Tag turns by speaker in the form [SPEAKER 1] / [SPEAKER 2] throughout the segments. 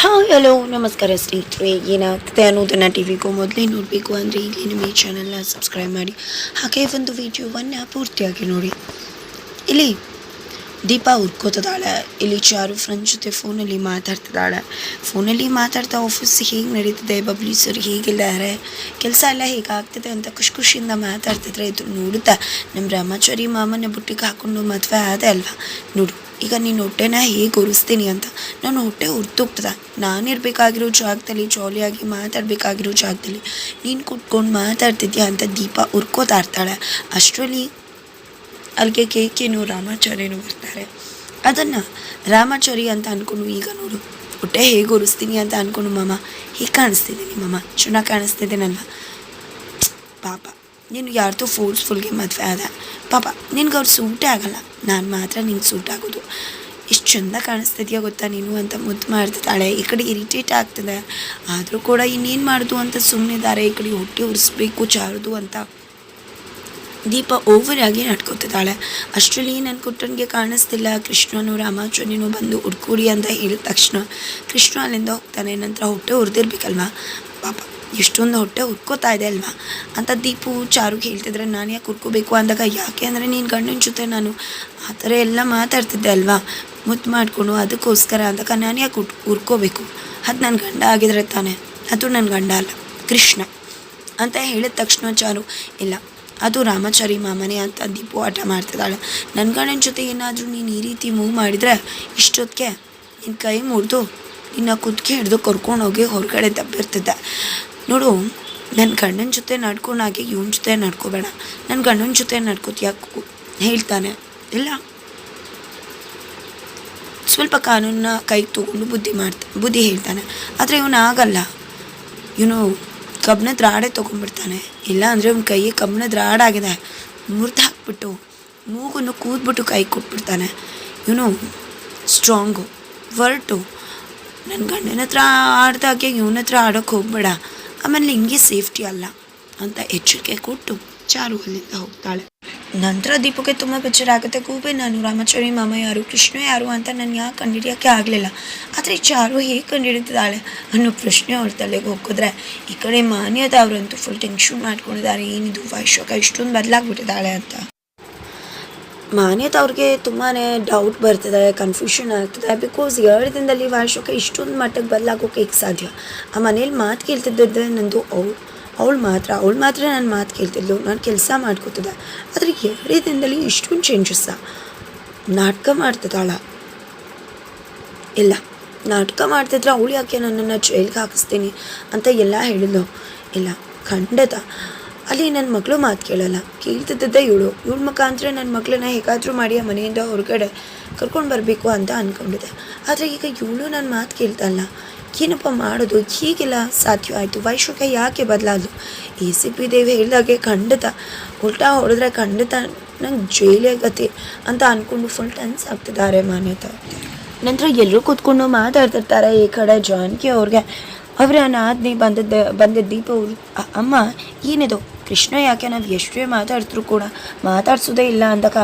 [SPEAKER 1] Hi hello ನಮಸ್ಕಾರ ಸ್ನೇಹಿತರೆ. ಏನಾಗ್ತದೆ ಅನ್ನೋದನ್ನು ಟಿ ವಿಗೂ ಮೊದಲೇ ನೋಡಬೇಕು ಅಂದರೆ ಇಲ್ಲಿ ನಿಮ್ಮ ಈ ಚಾನಲ್ನ ಸಬ್ಸ್ಕ್ರೈಬ್ ಮಾಡಿ. ಹಾಗೆ ಒಂದು ವಿಡಿಯೋವನ್ನು ಪೂರ್ತಿಯಾಗಿ ನೋಡಿ. ಇಲ್ಲಿ ದೀಪ ಉರ್ಕೋತದಾಳೆ ಇಲ್ಲಿ ಚಾರು ಫ್ರೆಂಡ್ ಜೊತೆ ಫೋನಲ್ಲಿ ಮಾತಾಡ್ತಿದ್ದಾಳೆ. ಫೋನಲ್ಲಿ ಮಾತಾಡ್ತಾ ಆಫೀಸ್ ಹೇಗೆ ನಡೀತಿದೆ? ಬಬ್ಲಿ ಸರ್ ಹೇಗಿದ್ದಾರೆ? ಕೆಲಸ ಎಲ್ಲ ಹೇಗಾಗ್ತಿದೆ ಅಂತ ಖುಷಿ ಖುಷಿಯಿಂದ ಮಾತಾಡ್ತಿದ್ರೆ ಇದು ನೋಡುತ್ತಾ. ನಮ್ಮ ರಾಮಾಚಾರಿ ಮಾಮನ ಬುಟ್ಟಿಗೆ ಹಾಕೊಂಡು ಮದುವೆ ಆದ ಅಲ್ವಾ? ನೋಡು. ಈಗ ನೀನು ಹೊಟ್ಟೆನ ಹೇಗೆ ಉರಿಸ್ತೀನಿ ಅಂತ? ನಾನು ಹೊಟ್ಟೆ ಉರ್ತೋಗ್ತದ ನಾನಿರ್ಬೇಕಾಗಿರೋ ಜಾಗದಲ್ಲಿ ಜಾಲಿಯಾಗಿ ಮಾತಾಡಬೇಕಾಗಿರೋ ಜಾಗದಲ್ಲಿ ನೀನು ಕುತ್ಕೊಂಡು ಮಾತಾಡ್ತಿದ್ಯಾ ಅಂತ ದೀಪ ಉರ್ಕೋತಾ ಇರ್ತಾಳೆ. ಅಷ್ಟರಲ್ಲಿ ಅಲ್ಲಿಗೆ ಕೇಕೇನು ರಾಮಾಚಾರ್ಯನು ಬರ್ತಾರೆ. ಅದನ್ನು ರಾಮಾಚಾರಿ ಅಂತ ಅಂದ್ಕೊಂಡು ಈಗ ನೋಡು. ಹೊಟ್ಟೆ ಹೇಗೆ ಉರಿಸ್ತೀನಿ ಅಂತ ಅಂದ್ಕೊಂಡು ಮಾಮ, ಹೀಗೆ ಕಾಣಿಸ್ತಿದ್ದೀನಿ ಮಾಮ. ಚೆನ್ನಾಗಿ ಕಾಣಿಸ್ತಿದ್ದೀನಲ್ವ ಪಾಪ. ನೀನು ಯಾರ್ದು ಫೋರ್ಸ್ಫುಲ್ಗೆ ಮದುವೆ ಆದ. ಪಾಪ ನಿನ್ಗೆ ಅವ್ರು ಸೂಟೇ ಆಗಲ್ಲ. ನಾನು ಮಾತ್ರ ನಿಂಗೆ ಸೂಟ್ ಆಗೋದು. ಎಷ್ಟು ಚಂದ ಕಾಣಿಸ್ತಿದ್ಯಾ ಗೊತ್ತಾ ನೀನು ಅಂತ ಮುದ್ದು ಮಾಡ್ತಿದ್ದಾಳೆ. ಈ ಕಡೆ ಇರಿಟೇಟ್ ಆಗ್ತದೆ. ಆದರೂ ಕೂಡ ಇನ್ನೇನು ಮಾಡೋದು ಅಂತ ಸುಮ್ಮನಿದ್ದಾರೆ ಈ ಕಡೆ ಹೊಟ್ಟೆ ಉರಿಸ್ಬೇಕು ಚಾರದು ಅಂತ. ದೀಪ ಓವರ್ ಆಗಿ ನಡ್ಕೋತಿದ್ದಾಳೆ. ಅಷ್ಟರಲ್ಲಿ ನನ್ನ ಕುಟ್ಟನಿಗೆ ಕಾಣಿಸ್ತಿಲ್ಲ. ಕೃಷ್ಣನು ರಾಮಾಚಾರ್ಯನು ಬಂದು ಹುಡ್ಕೂಡಿ ಅಂತ ಹೇಳಿದ ತಕ್ಷಣ ಕೃಷ್ಣ ಅಲ್ಲಿಂದ ಹೋಗ್ತಾನೆ. ನಂತರ ಹೊಟ್ಟೆ ಹುರಿದಿರ್ಬೇಕಲ್ವಾ ಪಾಪ ಎಷ್ಟೊಂದು ಹೊಟ್ಟೆ ಉರ್ಕೋತಾ ಇದೆ ಅಲ್ವಾ? ಅಂತ ದೀಪು ಚಾರು ಹೇಳ್ತಿದ್ರೆ, ನಾನು ಯಾಕೆ ಕುರ್ಕೋಬೇಕು ಅಂದಾಗ, ಯಾಕೆ ಅಂದರೆ ನೀನು ಗಂಡನ ಜೊತೆ ನಾನು ಆ ಥರ ಎಲ್ಲ ಮಾತಾಡ್ತಿದ್ದೆ ಅಲ್ವಾ? ಮುದ್ದು ಮಾಡಿಕೊಂಡು ಅದಕ್ಕೋಸ್ಕರ ಅಂದಾಗ ನಾನು ಯಾಕೆ ಉಟ್ ಉರ್ಕೋಬೇಕು? ಅದು ನನ್ನ ಗಂಡ ಆಗಿದ್ರೆ ತಾನೆ? ಅದು ನನ್ನ ಗಂಡ ಅಲ್ಲ, ಕೃಷ್ಣ. ಅಂತ ಹೇಳಿದ ತಕ್ಷಣ ಚಾರು, ಇಲ್ಲ, ಅದು ರಾಮಾಚಾರಿ ಮಾಮನೆ ಅಂತ ದೀಪು ಆಟ ಮಾಡ್ತಿದ್ದಾಳೆ. ನನ್ನ ಗಂಡನ ಜೊತೆ ಏನಾದರೂ ನೀನು ಈ ರೀತಿ ಮೂವ್ ಮಾಡಿದರೆ ಇಷ್ಟೊತ್ತಿಗೆ ನಿನ್ನ ಕೈ ಮುರಿದು ನಿನ್ನ ಕುತ್ತಿಗೆ ಹಿಡಿದು ಕರ್ಕೊಂಡೋಗಿ ಹೊರಗಡೆ ದಬ್ಬಿರ್ತಿದ್ದೆ. ನೋಡು ನನ್ನ ಗಂಡನ ಜೊತೆ ನಡ್ಕೊಂಡಾಗೆ ಇವನ ಜೊತೆ ನಡ್ಕೋಬೇಡ. ನನ್ನ ಗಂಡನ ಜೊತೆ ನಡ್ಕೋತೀಯ ಹೇಳ್ತಾನೆ, ಇಲ್ಲ? ಸ್ವಲ್ಪ ಕಾನೂನನ್ನ ಕೈ ತೊಗೊಂಡು ಬುದ್ಧಿ ಮಾಡ್ತಾ, ಬುದ್ಧಿ ಹೇಳ್ತಾನೆ. ಆದರೆ ಇವನು ಆಗಲ್ಲ. ಇವನು ಕಬ್ಬಿಣದ ರಾಡೇ ತೊಗೊಂಡ್ಬಿಡ್ತಾನೆ. ಇಲ್ಲ ಅಂದರೆ ಅವ್ನ ಕೈಗೆ ಕಬ್ಬಿಣದ ರಾಡಾಗಿದೆ ಮುರಿದು ಹಾಕ್ಬಿಟ್ಟು, ಮೂಗನ್ನು ಕೂದ್ಬಿಟ್ಟು ಕೈ ಕೊಟ್ಬಿಡ್ತಾನೆ. ಇವನು ಸ್ಟ್ರಾಂಗು ವರ್ಟು ನನ್ನ ಗಂಡನ ಹತ್ರ ಆಡ್ದಾಗೆ ಇವನ ಹತ್ರ ಆಡೋಕ್ಕೆ ಹೋಗ್ಬೇಡ. ಆಮೇಲೆ ನಿನಗೆ ಸೇಫ್ಟಿ ಅಲ್ಲ ಅಂತ ಎಚ್ಚರಿಕೆ ಕೊಟ್ಟು ಚಾರು ಅಲ್ಲಿಂದ ಹೋಗ್ತಾಳೆ. ನಂತರ ದೀಪಕ್ಕೆ ತುಂಬ ಬೇಜಾರಾಗುತ್ತೆ. ಕೂಬೆ ನಾನು ರಾಮಾಚಾರಿ ಮಾಮ ಯಾರು, ಕೃಷ್ಣ ಯಾರು ಅಂತ ನಾನು ಯಾಕೆ ಕಂಡುಹಿಡಿಯೋಕ್ಕೆ ಆಗಲಿಲ್ಲ. ಆದರೆ ಚಾರು ಹೇಗೆ ಕಂಡುಹಿಡಿತಿದ್ದಾಳೆ ಅನ್ನೋ ಪ್ರಶ್ನೆ ಅವ್ರ ತಲೆಗೆ ಹೋಗಿದ್ರೆ ಈ ಕಡೆ ಮಾನ್ಯದ ಅವರಂತೂ ಫುಲ್ ಟೆನ್ಷನ್ ಮಾಡ್ಕೊಂಡಿದ್ದಾರೆ. ಏನಿದು ವೈಶ್ವಕ ಇಷ್ಟೊಂದು ಬದಲಾಗ್ಬಿಟ್ಟಿದ್ದಾಳೆ ಅಂತ. ಮಾನ್ಯತ ಅವ್ರಿಗೆ ತುಂಬಾ ಡೌಟ್ ಬರ್ತದೆ ಕನ್ಫ್ಯೂಷನ್ ಆಗ್ತದೆ. ಬಿಕಾಸ್ ಎರಡು ದಿನದಲ್ಲಿ ವಾರ್ಷಿಕ ಇಷ್ಟೊಂದು ಮಟ್ಟಕ್ಕೆ ಬದಲಾಗೋಕೆ ಈಗ ಸಾಧ್ಯ? ಆ ಮನೇಲಿ ಮಾತು ಕೇಳ್ತಿದ್ದೆ ನಂದು ಅವ್ಳು, ಅವಳು ಮಾತ್ರ ಅವಳು ಮಾತ್ರ ನನ್ನ ಮಾತು ಕೇಳ್ತಿದ್ಲು, ನಾನು ಕೆಲಸ ಮಾಡ್ಕೋತಿದ್ದೆ. ಆದರೆ ಎರಡೇ ದಿನದಲ್ಲಿ ಇಷ್ಟೊಂದು ಚೇಂಜಸ್ಸ ನಾಟಕ ಮಾಡ್ತಿದ್ದಾಳ. ಇಲ್ಲ, ನಾಟಕ ಮಾಡ್ತಿದ್ರೆ ಅವಳು ಯಾಕೆ ನನ್ನನ್ನು ಜೈಲ್ಗೆ ಹಾಕಿಸ್ತೀನಿ ಅಂತ ಎಲ್ಲ ಹೇಳಿದ್ಲು. ಇಲ್ಲ, ಖಂಡಿತ. ಅಲ್ಲಿ ನನ್ನ ಮಗಳು ಮಾತು ಕೇಳಲ್ಲ. ಕೇಳ್ತಿದ್ದ ಇವಳು. ಇವಳ ಮುಖಾಂತರ ನನ್ನ ಮಗಳನ್ನ ಹೇಗಾದರೂ ಮಾಡಿ ಆ ಮನೆಯಿಂದ ಹೊರಗಡೆ ಕರ್ಕೊಂಡು ಬರಬೇಕು ಅಂತ ಅಂದ್ಕೊಂಡಿದ್ದೆ ಆದರೆ ಈಗ ಇವಳು ನನ್ನ ಮಾತು ಕೇಳ್ತಲ್ಲ ಏನಪ್ಪ ಮಾಡೋದು? ಹೀಗೆಲ್ಲ ಸಾಧ್ಯ ಆಯಿತು. ವೈಶ್ವಕ ಯಾಕೆ ಬದಲಾದ್ಲು? ಎ ಸಿ ಪಿ ದೇವಿ ಹೇಳಿದಾಗೆ ಖಂಡಿತ. ಉಲ್ಟಾ ಹೊಡೆದ್ರೆ ಖಂಡಿತ ನಂಗೆ ಜೈಲೇ ಗತಿ ಅಂತ ಅಂದ್ಕೊಂಡು ಫುಲ್ ಟೆನ್ಸ್ ಆಗ್ತಿದ್ದಾರೆ ಮಾನ್ಯತ ನಂತರ ಎಲ್ಲರೂ ಕೂತ್ಕೊಂಡು ಮಾತಾಡ್ತಿರ್ತಾರೆ ಈ ಕಡೆ ಜಾನ್ಕಿ ಅವ್ರಿಗೆ. ಅವರ ನಾದ್ನಿ ಬಂದಿದ್ದ ಬಂದಿದ್ದ ದೀಪ ಅವ್ರ ಅಮ್ಮ, ಏನಿದು? ಕೃಷ್ಣ ಯಾಕೆ ನಾವು ಎಷ್ಟೇ ಮಾತಾಡಿದ್ರು ಕೂಡ ಮಾತಾಡ್ಸೋದೇ ಇಲ್ಲ ಅಂದಾಗ,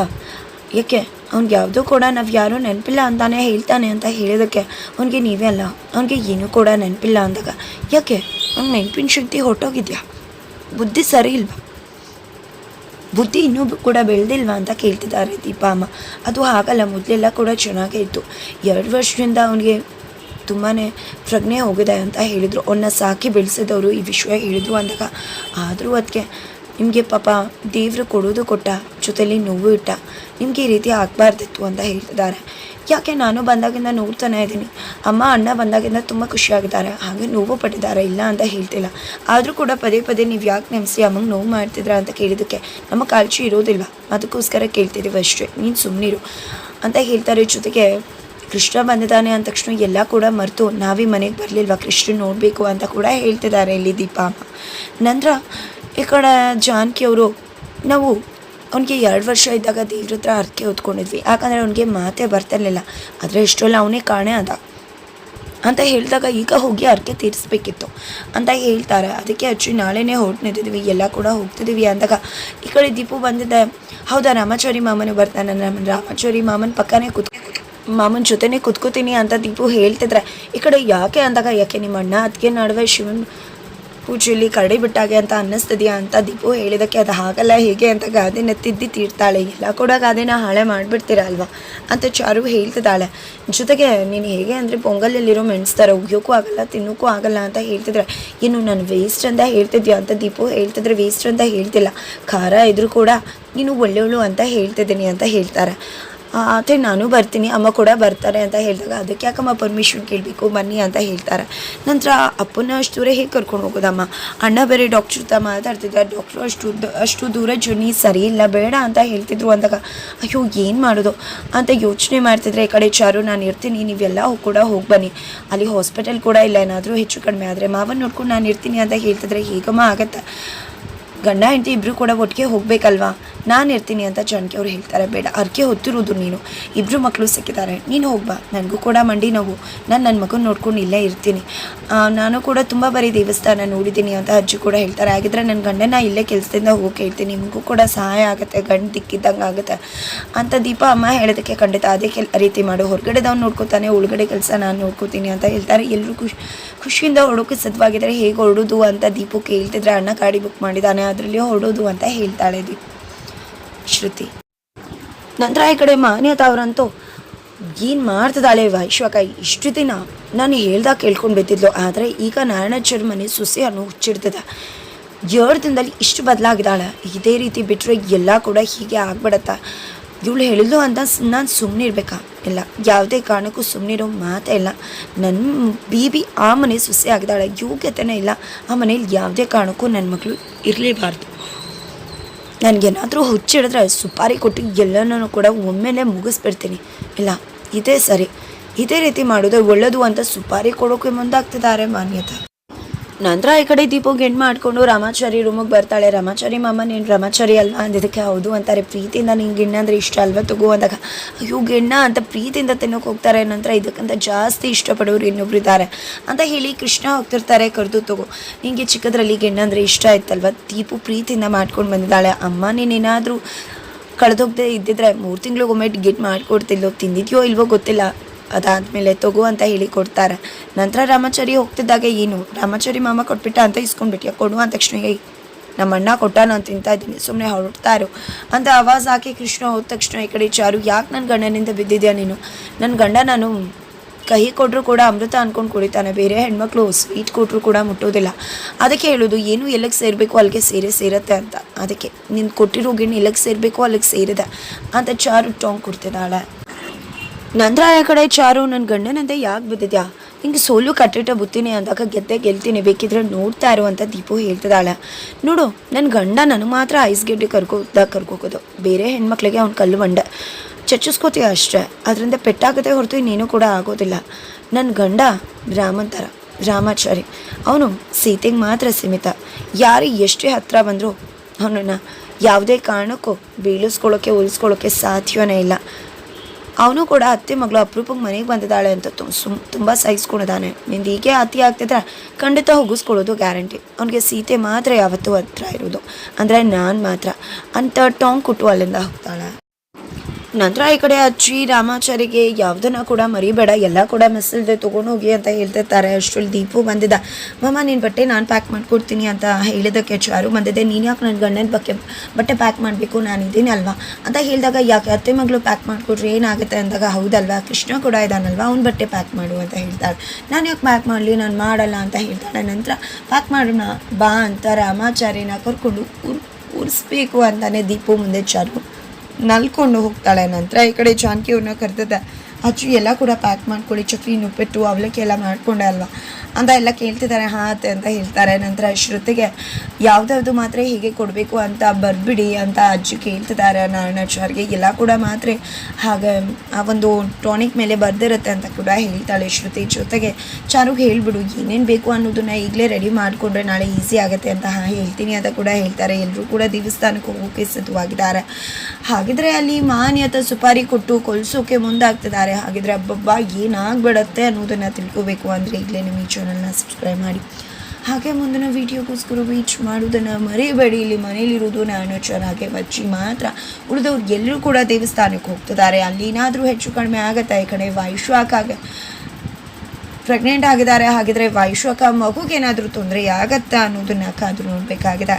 [SPEAKER 1] ಯಾಕೆ? ಅವ್ನಿಗೆ ಯಾವುದೂ ಕೂಡ ನಾವು ಯಾರೂ ನೆನಪಿಲ್ಲ ಅಂತಾನೆ ಹೇಳ್ತಾನೆ ಅಂತ ಹೇಳಿದಕ್ಕೆ ಅವನಿಗೆ ನೀವೇ ಅಲ್ಲ, ಅವನಿಗೆ ಏನೂ ಕೂಡ ನೆನಪಿಲ್ಲ ಅಂದಾಗ, ಯಾಕೆ? ಅವ್ನ ನೆನಪಿನ ಶಕ್ತಿ ಹೊಟ್ಟೋಗಿದ್ಯಾ ಬುದ್ಧಿ ಸರಿ ಇಲ್ವಾ? ಬುದ್ಧಿ ಇನ್ನೂ ಕೂಡ ಬೆಳೆದಿಲ್ವಾ ಅಂತ ಕೇಳ್ತಿದ್ದಾರೆ ದೀಪಾ ಅಮ್ಮ ಅದು ಹಾಗಲ್ಲ, ಮೊದಲೆಲ್ಲ ಕೂಡ ಚೆನ್ನಾಗೇ ಇತ್ತು. ಎರಡು ವರ್ಷದಿಂದ ಅವನಿಗೆ ತುಂಬಾ ಪ್ರಜ್ಞೆ ಹೋಗಿದೆ ಅಂತ ಹೇಳಿದರು. ಅವನ್ನ ಸಾಕಿ ಬೆಳೆಸಿದವರು ಈ ವಿಷಯ ಹೇಳಿದರು ಅಂದಾಗ. ಆದರೂ ಅದಕ್ಕೆ ನಿಮಗೆ ಪಾಪ ದೇವರು ಕೊಡೋದು ಕೊಟ್ಟ, ಜೊತೆಲಿ ನೋವು ಇಟ್ಟ, ನಿಮಗೆ ಈ ರೀತಿ ಆಗಬಾರ್ದಿತ್ತು ಅಂತ ಹೇಳ್ತಿದ್ದಾರೆ. ಯಾಕೆ ನಾನು ಬಂದಾಗಿಂದ ನೋಡ್ತಾನೆ ಇದ್ದೀನಿ? ಅಮ್ಮ, ಅಣ್ಣ ಬಂದಾಗಿಂದ ತುಂಬ ಖುಷಿಯಾಗಿದ್ದಾರೆ ಹಾಗೆ ನೋವು ಪಟ್ಟಿದ್ದಾರೆ, ಇಲ್ಲ ಅಂತ ಹೇಳ್ತಿಲ್ಲ. ಆದರೂ ಕೂಡ ಪದೇ ಪದೇ ನೀವು ಯಾಕೆ ನೆನೆಸಿ ಅಮ್ಮಂಗೆ ನೋವು ಮಾಡ್ತಿದ್ರ ಅಂತ ಕೇಳಿದ್ದಕ್ಕೆ ನಮ್ಮ ಕಾಳಜಿ ಇರೋದಿಲ್ಲ ಅದಕ್ಕೋಸ್ಕರ ಕೇಳ್ತಿದ್ದೀವಿ ಅಷ್ಟೇ. ನೀನು ಸುಮ್ಮನಿರು ಅಂತ ಹೇಳ್ತಾರೆ. ಜೊತೆಗೆ ಕೃಷ್ಣ ಬಂದಿದ್ದಾನೆ ಅಂದ ತಕ್ಷಣ ಎಲ್ಲ ಕೂಡ ಮರೆತು, ನಾವೇ ಮನೆಗೆ ಬರಲಿಲ್ವಾ ಕೃಷ್ಣ ನೋಡಬೇಕು ಅಂತ ಕೂಡ ಹೇಳ್ತಿದ್ದಾರೆ ಇಲ್ಲಿ ದೀಪ. ನಂತರ ಈ ಕಡೆ ಜಾನಕಿ ಅವರು, ನಾವು ಅವನಿಗೆ ಎರಡು ವರ್ಷ ಇದ್ದಾಗ ದೇವ್ರ ಹತ್ರ ಅರ್ಕೆ ಹೊತ್ಕೊಂಡಿದ್ವಿ. ಯಾಕಂದರೆ ಅವನಿಗೆ ಮಾತೇ ಬರ್ತಿರ್ಲಿಲ್ಲ ಆದರೆ ಇಷ್ಟರಲ್ಲಿ ಅವನೇ ಕಾಣೆ ಅದ ಅಂತ ಹೇಳಿದಾಗ ಈಗ ಹೋಗಿ ಅರ್ಕೆ ತೀರಿಸ್ಬೇಕಿತ್ತು ಅಂತ ಹೇಳ್ತಾರೆ. ಅದಕ್ಕೆ ಅಚ್ಚು ನಾಳೆನೇ ಹೊರಟು ಎಲ್ಲ ಕೂಡ ಹೋಗ್ತಿದ್ದೀವಿ ಅಂದಾಗ ಈ ಕಡೆ ದೀಪು ಬಂದಿದ್ದೆ ಹೌದಾ ರಾಮಾಚಾರಿ ಮಾಮನು ಬರ್ತಾನೆ? ನಮ್ಮ ರಾಮಾಚಾರಿ ಮಾಮನ ಪಕ್ಕನೇ ಕೂತ್ ಮಾಮನ ಜೊತೆನೇ ಕುತ್ಕೋತೀನಿ ಅಂತ ದೀಪು ಹೇಳ್ತಿದ್ರೆ, ಈ ಕಡೆ ಯಾಕೆ? ಅಂದಾಗ, ಯಾಕೆ ನಿಮ್ಮ ಅಣ್ಣ ಅದಕ್ಕೆ ನಡುವೆ ಶಿವನ್ ಪೂಜೆಯಲ್ಲಿ ಕರಡಿ ಬಿಟ್ಟಾಗೆ ಅಂತ ಅನ್ನಿಸ್ತದೆಯಾ? ಅಂತ ದೀಪು ಹೇಳಿದಕ್ಕೆ, ಅದು ಹಾಗಲ್ಲ, ಹೇಗೆ ಅಂತ ಗಾದೆನ ತಿದ್ದಿ ತೀರ್ತಾಳೆ. ಎಲ್ಲ ಕೂಡ ಗಾದೆನ ಹಾಳೆ ಮಾಡಿಬಿಡ್ತೀರ ಅಲ್ವಾ ಅಂತ ಚಾರು ಹೇಳ್ತಿದ್ದಾಳೆ. ಜೊತೆಗೆ, ನೀನು ಹೇಗೆ ಅಂದರೆ ಪೊಂಗಲಲ್ಲಿರೋ ಮೆಣಸ್ತಾರ ಉಗಿಯೋಕ್ಕೂ ಆಗಲ್ಲ, ತಿನ್ನೋಕ್ಕೂ ಆಗಲ್ಲ ಅಂತ ಹೇಳ್ತಿದ್ರೆ, ಇನ್ನು ನಾನು ವೇಸ್ಟ್ ಅಂತ ಹೇಳ್ತಿದ್ಯಾ? ಅಂತ ದೀಪು ಹೇಳ್ತಿದ್ರೆ ವೇಸ್ಟ್ ಅಂತ ಹೇಳ್ತಿಲ್ಲ. ಖಾರ ಇದ್ರೂ ಕೂಡ ನೀನು ಒಳ್ಳೆಯವಳು ಅಂತ ಹೇಳ್ತಿದ್ದೀನಿ, ಅಂತ ಹೇಳ್ತಾರೆ. ಆದರೆ ನಾನು ಬರ್ತೀನಿ, ಅಮ್ಮ ಕೂಡ ಬರ್ತಾರೆ ಅಂತ ಹೇಳಿದಾಗ ಅದಕ್ಕೆ ಯಾಕಮ್ಮ ಪರ್ಮಿಷನ್ ಕೇಳಬೇಕು, ಬನ್ನಿ ಅಂತ ಹೇಳ್ತಾರೆ. ನಂತರ ಅಪ್ಪನ ಅಷ್ಟು ದೂರ ಹೇಗೆ ಕರ್ಕೊಂಡು ಹೋಗೋದಮ್ಮ? ಅಣ್ಣ ಬೇರೆ ಡಾಕ್ಟ್ರ್ ಹತ್ರ ಮಾತಾಡ್ತಿದ್ದಾರೆ. ಡಾಕ್ಟ್ರು ಅಷ್ಟು ಅಷ್ಟು ದೂರ ಜರ್ನಿ ಸರಿ ಇಲ್ಲ, ಬೇಡ ಅಂತ ಹೇಳ್ತಿದ್ರು ಅಂದಾಗ, ಅಯ್ಯೋ, ಏನು ಮಾಡೋದು? ಅಂತ ಯೋಚನೆ ಮಾಡ್ತಿದ್ರೆ, ಈ ಕಡೆ ಚಾರು, ನಾನು ಇರ್ತೀನಿ, ನೀವೆಲ್ಲ ಕೂಡ ಹೋಗಿ ಬನ್ನಿ. ಅಲ್ಲಿ ಹಾಸ್ಪಿಟಲ್ ಕೂಡ ಇಲ್ಲ, ಏನಾದರೂ ಹೆಚ್ಚು ಕಡಿಮೆ ಆದರೆ ಮಾವನ್ ನೋಡ್ಕೊಂಡು ನಾನು ಇರ್ತೀನಿ ಅಂತ ಹೇಳ್ತಿದ್ರೆ, ಹೇಗಮ್ಮ, ಆಗತ್ತೆ? ಗಂಡ, ಹೆಂಡತಿ ಇಬ್ಬರು ಕೂಡ ಒಟ್ಟಿಗೆ ಹೋಗಬೇಕಲ್ವಾ? ನಾನು ಇರ್ತೀನಿ ಅಂತ ಜಾನಕಿ ಅವರು ಹೇಳ್ತಾರೆ. ಬೇಡ ಅರ್ಕೆ ಹೊತ್ತಿರೋದು ನೀನು. ಇಬ್ಬರು ಮಕ್ಕಳು ಸಿಕ್ಕಿದ್ದಾರೆ. ನೀನು ಹೋಗ್ಬಾ ನನಗೂ ಕೂಡ ಮಂಡಿ ನೋವು. ನಾನು ನನ್ನ ಮಗನ ನೋಡ್ಕೊಂಡು ಇಲ್ಲೇ ಇರ್ತೀನಿ. ನಾನು ಕೂಡ ತುಂಬ ಬಾರಿ ದೇವಸ್ಥಾನ ನೋಡಿದ್ದೀನಿ ಅಂತ ಅಜ್ಜಿ ಕೂಡ ಹೇಳ್ತಾರೆ. ಹಾಗಿದ್ರೆ ನನ್ನ ಗಂಡನ ಇಲ್ಲೇ ಕೆಲಸದಿಂದ ಹೋಗಿ ಹೇಳ್ತೀನಿ. ನಿಮಗೂ ಕೂಡ ಸಹಾಯ ಆಗುತ್ತೆ. ಗಂಡು ದಿಕ್ಕಿದ್ದಂಗೆ ಆಗುತ್ತೆ. ಅಂತ ದೀಪ ಅಮ್ಮ ಹೇಳೋದಕ್ಕೆ ಖಂಡಿತ ಅದೇ ಕೆಲ್, ರೀತಿ ಮಾಡು. ಹೊರಗಡೆದವ್ನು ನೋಡ್ಕೋತಾನೆ ಒಳಗಡೆ ಕೆಲಸ ನಾನು ನೋಡ್ಕೋತೀನಿ ಅಂತ ಹೇಳ್ತಾರೆ. ಎಲ್ಲರೂ ಖುಷಿ ಖುಷಿಯಿಂದ ಹೊಡೋಕೆ ಸಿದ್ಧವಾಗಿದ್ದಾರೆ. ಹೇಗೆ ಹೊರಡೋದು ಅಂತ ದೀಪು ಕೇಳ್ತಿದ್ರೆ, ಅಣ್ಣ ಗಾಡಿ ಬುಕ್ ಮಾಡಿದ್ದಾನೆ ಅದರಲ್ಲಿ ಹೊರಡೋದು ಅಂತ ಹೇಳ್ತಾಳೆ ದೀಪ್ ಶ್ರುತಿ. ನಂತರ ಈ ಕಡೆ ಮಾನ್ಯತಾ ಅವರಂತೂ, ಏನು ಮಾಡ್ತಿದ್ದಾಳೆ ವೈಶ್ವಕ ಇಷ್ಟು ದಿನ ನಾನು ಹೇಳ್ದಾಗ ಕೇಳ್ಕೊಂಡು ಬಿದ್ದಿದ್ಲು, ಆದರೆ ಈಗ ನಾರಾಯಣಾಚಾರ್ಯ ಮನೆ ಸುಸಿ ಅನ್ನೋ ಹುಚ್ಚಿಡ್ತದೆ. ಎರಡು ದಿನದಲ್ಲಿ ಇಷ್ಟು ಬದಲಾಗಿದ್ದಾಳೆ. ಇದೇ ರೀತಿ ಬಿಟ್ಟರೆ ಎಲ್ಲ ಕೂಡ ಹೀಗೆ ಆಗ್ಬಿಡತ್ತಾ? ಇವಳು ಹೇಳಿದ್ಲು ಅಂತ ನಾನು ಸುಮ್ಮನೆ ಇರಬೇಕಾ? ಇಲ್ಲ, ಯಾವುದೇ ಕಾರಣಕ್ಕೂ ಸುಮ್ಮನಿರೋ ಮಾತೇ ಇಲ್ಲ. ನನ್ನ ಬೀಬಿ ಆ ಮನೆ ಸೊಸೆ ಆಗಿದ್ದಾಳೆ, ಯೋಗ್ಯತೆನೇ ಇಲ್ಲ. ಆ ಮನೇಲಿ ಯಾವುದೇ ಕಾರಣಕ್ಕೂ ನನ್ನ ಮಗಳು ಇರಲೇಬಾರ್ದು. ನನಗೇನಾದರೂ ಹುಚ್ಚಿಡಿದ್ರೆ ಸುಪಾರಿ ಕೊಟ್ಟು ಎಲ್ಲನೂ ಕೂಡ ಒಮ್ಮೆಲೆ ಮುಗಿಸ್ಬಿಡ್ತೀನಿ. ಇಲ್ಲ, ಇದೇ ಸರಿ. ಇದೇ ರೀತಿ ಮಾಡೋದು ಒಳ್ಳೆಯದು ಅಂತ ಸುಪಾರಿ ಕೊಡೋಕೆ ಮುಂದಾಗ್ತಿದ್ದಾರೆ ಮಾನ್ಯತೆ. ನಂತರ ಈ ಕಡೆ ದೀಪು ಹೆಣ್ಣು ಮಾಡಿಕೊಂಡು ರಾಮಾಚಾರಿ ರೂಮಿಗೆ ಬರ್ತಾಳೆ. ರಾಮಾಚಾರಿ, ಮಾಮ, ನೀನು ರಾಮಾಚಾರಿ ಅಲ್ವಾ? ಅಂದಿದ್ದಕ್ಕೆ, ಹೌದು, ಅಂತಾರೆ. ಪ್ರೀತಿಯಿಂದ ನಿಂಗೆ ಗಿಣ್ಣ ಅಂದರೆ ಇಷ್ಟ ಅಲ್ವಾ? ತಗೋ ಅಂದಾಗ, ಅಯ್ಯೋ, ಗಿಣ್ಣ ಅಂತ ಪ್ರೀತಿಯಿಂದ ತಿನ್ನೋಕೆ ಹೋಗ್ತಾರೆ. ನಂತರ ಇದಕ್ಕಂತ ಜಾಸ್ತಿ ಇಷ್ಟಪಡೋರು ಇನ್ನೊಬ್ರು ಇದ್ದಾರೆ ಅಂತ ಹೇಳಿ ಕೃಷ್ಣ ಹೋಗ್ತಿರ್ತಾರೆ ಕರೆದು, ತಗೋ, ನಿಂಗೆ ಚಿಕ್ಕದ್ರಲ್ಲಿ ಗಿಣ್ಣ ಅಂದರೆ ಇಷ್ಟ ಆಯ್ತಲ್ವ? ದೀಪು ಪ್ರೀತಿಯಿಂದ ಮಾಡ್ಕೊಂಡು ಬಂದಿದ್ದಾಳೆ. ಅಮ್ಮ ನೀನೇನಾದರೂ ಕಳೆದೋಗದೆ ಇದ್ದಿದ್ರೆ ಮೂರು ತಿಂಗಳಿಗೊಮ್ಮೆ ಟಿಕೆಟ್ ಮಾಡಿಕೊಡ್ತಿಲ್ಲೋ ತಿಂದಿದ್ಯೋ ಇಲ್ವೋ ಗೊತ್ತಿಲ್ಲ. ಅದಾದಮೇಲೆ ತಗೋ ಅಂತ ಹೇಳಿ ಕೊಡ್ತಾರೆ. ನಂತರ ರಾಮಾಚಾರಿ ಹೋಗ್ತಿದ್ದಾಗ, ಏನು? ರಾಮಾಚಾರಿ ಮಾಮ ಕೊಟ್ಬಿಟ್ಟ ಅಂತ ಇಸ್ಕೊಂಡ್ಬಿಟ್ಯ? ಕೊಡು ಅಂತ ತಕ್ಷಣ ನಮ್ಮ ಅಣ್ಣ ಕೊಟ್ಟ ನಾನು ತಿಂತಾ ಇದ್ದೀನಿ. ಸುಮ್ಮನೆ ಹೊರಡ್ತಾರೋ. ಅಂತ ಆವಾಜ್ ಹಾಕಿ ಕೃಷ್ಣ ಹೋದ ತಕ್ಷಣ, ಈ ಕಡೆ ಚಾರು, ಯಾಕೆ ನನ್ನ ಗಂಡನಿಂದ ಬಿದ್ದಿದ್ಯಾ ನೀನು? ನನ್ನ ಗಂಡ ನಾನು ಕಹಿ ಕೊಟ್ಟರು ಕೂಡ ಅಮೃತ ಅಂದ್ಕೊಂಡು ಕುಡಿತಾನೆ. ಬೇರೆ ಹೆಣ್ಮಕ್ಳು ಸ್ವೀಟ್ ಕೊಟ್ಟರು ಕೂಡ ಮುಟ್ಟೋದಿಲ್ಲ. ಅದಕ್ಕೆ ಹೇಳೋದು, ಏನು ಎಲ್ಲಕ್ಕೆ ಸೇರಬೇಕು ಅಲ್ಲಿಗೆ ಸೇರೇ ಸೇರತ್ತೆ ಅಂತ. ಅದಕ್ಕೆ ನೀನು ಕೊಟ್ಟಿರೋ ಗಿಣ್ಣು ಎಲ್ಲಕ್ಕೆ ಸೇರಬೇಕು ಅಲ್ಲಿಗೆ ಸೇರಿದೆ. ಅಂತ ಚಾರು ಟಾಂಗ್ ಕೊಡ್ತಿದ್ದಾಳೆ ನಂತರ ಆ ಕಡೆ ಚಾರು ನನ್ನ ಗಂಡನಂತೆ ಯಾಕೆ ಬಿದ್ದಿದ್ಯಾ? ಹಿಂಗೆ ಸೋಲು ಕಟ್ಟಿಟ್ಟ ಬುತ್ತೀನಿ ಅಂದಾಗ ಗೆದ್ದೆ ಗೆಲ್ತೀನಿ, ಬೇಕಿದ್ರೆ ನೋಡ್ತಾ ಇರು ಅಂತ ದೀಪು ಹೇಳ್ತಿದ್ದಾಳೆ. ನೋಡು ನನ್ನ ಗಂಡ ನನಗೆ ಮಾತ್ರ ಐಸ್ ಗೆಡ್ಡೆ ಕರ್ಕೋದಾಗ ಕರ್ಕೋಕೋದು. ಬೇರೆ ಹೆಣ್ಮಕ್ಳಿಗೆ ಅವ್ನು ಕಲ್ಲು ಬಂಡ ಚರ್ಚಿಸ್ಕೋತೀಯ ಅಷ್ಟೇ. ಅದರಿಂದ ಪೆಟ್ಟಾಗದೆ ಹೊರತು ಇನ್ನೇನು ಕೂಡ ಆಗೋದಿಲ್ಲ. ನನ್ನ ಗಂಡ ರಾಮಂತರ ರಾಮಾಚಾರಿ. ಅವನು ಸೀತೆಗೆ ಮಾತ್ರ ಸೀಮಿತ. ಯಾರು ಎಷ್ಟೇ ಹತ್ತಿರ ಬಂದರೂ ಅವನನ್ನು ಯಾವುದೇ ಕಾರಣಕ್ಕೂ ಬೀಳಿಸ್ಕೊಳ್ಳೋಕ್ಕೆ ಉಳಿಸ್ಕೊಳ್ಳೋಕ್ಕೆ ಸಾಧ್ಯವೇ ಇಲ್ಲ. ಅವನು ಕೂಡ ಅತ್ತೆ ಮಗಳು ಅಪರೂಪಕ್ಕೆ ಮನೆಗೆ ಬಂದಿದ್ದಾಳೆ ಅಂತ ಸುಮ್ ತುಂಬ ಸಹಿಸ್ಕೊಂಡಿದ್ದಾನೆ. ನಿಂದು ಹೀಗೆ ಅತಿ ಆಗ್ತಿದ್ರೆ ಖಂಡಿತ ಹೋಗಿಸ್ಕೊಳ್ಳೋದು ಗ್ಯಾರಂಟಿ. ಅವನಿಗೆ ಸೀತೆ ಮಾತ್ರ ಯಾವತ್ತೂ ಹತ್ರ ಇರೋದು. ಅಂದರೆ ನಾನು ಮಾತ್ರ. ಅಂತ ಟಾಂಗ್ ಕೊಟ್ಟು ಅಲ್ಲಿಂದ ಹೋಗ್ತಾಳೆ. ನಂತರ ಈ ಕಡೆ ಅಜ್ಜಿ, ರಾಮಾಚಾರಿಗೆ ಯಾವುದನ್ನ ಕೂಡ ಮರಿಬೇಡ, ಎಲ್ಲ ಕೂಡ ಮಿಸ್ಸಲ್ದೆ ತೊಗೊಂಡು ಹೋಗಿ ಅಂತ ಹೇಳ್ತಿರ್ತಾರೆ ಅಷ್ಟರಲ್ಲಿ ದೀಪು ಬಂದಿದ್ದ. ಮಮ್ಮ ನಿನ್ನ ಬಟ್ಟೆ ನಾನು ಪ್ಯಾಕ್ ಮಾಡ್ಕೊಡ್ತೀನಿ ಅಂತ ಹೇಳಿದ್ದಕ್ಕೆ ಚಾರು ಬಂದಿದ್ದೆ ನೀನು ಯಾಕೆ ನನ್ನ ಗಂಡನ ಬಗ್ಗೆ ಬಟ್ಟೆ ಪ್ಯಾಕ್ ಮಾಡಬೇಕು? ನಾನು ಇದ್ದೀನಿ ಅಲ್ವಾ? ಅಂತ ಹೇಳಿದಾಗ, ಯಾಕೆ ಅತ್ತೆ ಮಗಳು ಪ್ಯಾಕ್ ಮಾಡಿಕೊಟ್ರೆ ಏನಾಗುತ್ತೆ? ಅಂದಾಗ, ಹೌದಲ್ವಾ, ಕೃಷ್ಣ ಕೂಡ ಇದ್ದಾನಲ್ವಾ ಅವ್ನ ಬಟ್ಟೆ ಪ್ಯಾಕ್ ಮಾಡು ಅಂತ ಹೇಳ್ತಾಳೆ. ನಾನು ಯಾಕೆ ಪ್ಯಾಕ್ ಮಾಡಲಿ? ನಾನು ಮಾಡಲ್ಲ ಅಂತ ಹೇಳ್ತಾಳೆ. ನಂತರ ಪ್ಯಾಕ್ ಮಾಡೋಣ, ಬಾ ಅಂತ ರಾಮಾಚಾರ್ಯನ ಕರ್ಕೊಂಡು ಉರ್ ಉರಿಸ್ಬೇಕು ಅಂತಾನೆ ದೀಪು ಮುಂದೆ ಚಾರು. ನಲ್ಕೊಂಡು ಹೋಗ್ತಾಳೆ. ನಂತರ ಈ ಕಡೆ ಜಾನಕಿ ಅವ್ರನ್ನ ಕರೆದಿದ್ದೆ, ಅಜ್ಜಿ, ಎಲ್ಲ ಕೂಡ ಪ್ಯಾಕ್ ಮಾಡ್ಕೊಳ್ಳಿ, ಚಕ್ಲಿ, ಉಪ್ಪಿಟ್ಟು, ಅವಲಕ್ಕಿ ಎಲ್ಲ ಮಾಡ್ಕೊಂಡೆ ಅಲ್ವಾ? ಅಂತ ಎಲ್ಲ ಕೇಳ್ತಿದ್ದಾರೆ, ಹಾಂ ಅತ್ತೆ ಅಂತ ಹೇಳ್ತಾರೆ. ನಂತರ ಶ್ರುತಿಗೆ ಯಾವುದ್ಯಾವುದು ಮಾತ್ರೆ ಹೀಗೆ ಕೊಡಬೇಕು ಅಂತ ಬರ್ಬಿಡಿ ಅಂತ ಅಜ್ಜಿ ಕೇಳ್ತಿದ್ದಾರೆ. ನಾರಾಯಣಾಚಾರ್ಗೆ ಎಲ್ಲ ಕೂಡ ಮಾತ್ರ ಹಾಗೆ, ಆ ಒಂದು ಟಾನಿಕ್ ಮೇಲೆ ಬರ್ದಿರುತ್ತೆ ಅಂತ ಕೂಡ ಹೇಳ್ತಾಳೆ ಶ್ರುತಿ. ಜೊತೆಗೆ ಚಾರುಗೆ ಹೇಳ್ಬಿಡು, ಏನೇನು ಬೇಕು ಅನ್ನೋದನ್ನ ಈಗಲೇ ರೆಡಿ ಮಾಡಿಕೊಂಡ್ರೆ ನಾಳೆ ಈಸಿ ಆಗುತ್ತೆ ಅಂತ ಹಾಂ ಹೇಳ್ತೀನಿ ಅಂತ ಕೂಡ ಹೇಳ್ತಾರೆ. ಎಲ್ಲರೂ ಕೂಡ ದೇವಸ್ಥಾನಕ್ಕೆ ಹೋಗೋಕೆ ಸಿದ್ಧವಾಗಿದ್ದಾರೆ. ಹಾಗಿದ್ರೆ ಅಲ್ಲಿ ಮಾನ್ಯತ ಸುಪಾರಿ ಕೊಟ್ಟು ಕೊಲ್ಸೋಕೆ ಮುಂದಾಗ್ತಿದ್ದಾರೆ. ಹಾಗಿದ್ರೆ ಅಬ್ಬಬ್ಬಾ ಏನಾಗ್ಬಿಡತ್ತೆ ಅನ್ನೋದನ್ನ ತಿಳ್ಕೋಬೇಕು ಅಂದರೆ ಈಗಲೇ ನಿಮಗೆ ಚಾನಲ್ನ ಸಬ್ಸ್ಕ್ರೈಬ್ ಮಾಡಿ.
[SPEAKER 2] ಹಾಗೆ ಮುಂದಿನ ವೀಡಿಯೋಗೋಸ್ಕರ ವೀಚ್ ಮಾಡೋದನ್ನು ಮರಿಬೇಡಿ. ಇಲ್ಲಿ ಮನೇಲಿರೋದು ನಾನು ಹಾಗೆ ಬಚ್ಚಿ ಮಾತ್ರ. ಉಳಿದವ್ರು ಎಲ್ಲರೂ ಕೂಡ ದೇವಸ್ಥಾನಕ್ಕೆ ಹೋಗ್ತಿದ್ದಾರೆ. ಅಲ್ಲಿ ಏನಾದರೂ ಹೆಚ್ಚು ಕಡಿಮೆ ಆಗುತ್ತೆ. ಈ ಕಡೆ ಆಗ ಪ್ರೆಗ್ನೆಂಟ್ ಆಗಿದ್ದಾರೆ. ಹಾಗಿದ್ರೆ ವೈಶ್ವಕ ಮಗುಗೇನಾದರೂ ತೊಂದರೆ ಆಗತ್ತಾ ಅನ್ನೋದನ್ನ ಕಾದು ನೋಡಬೇಕಾಗಿದೆ.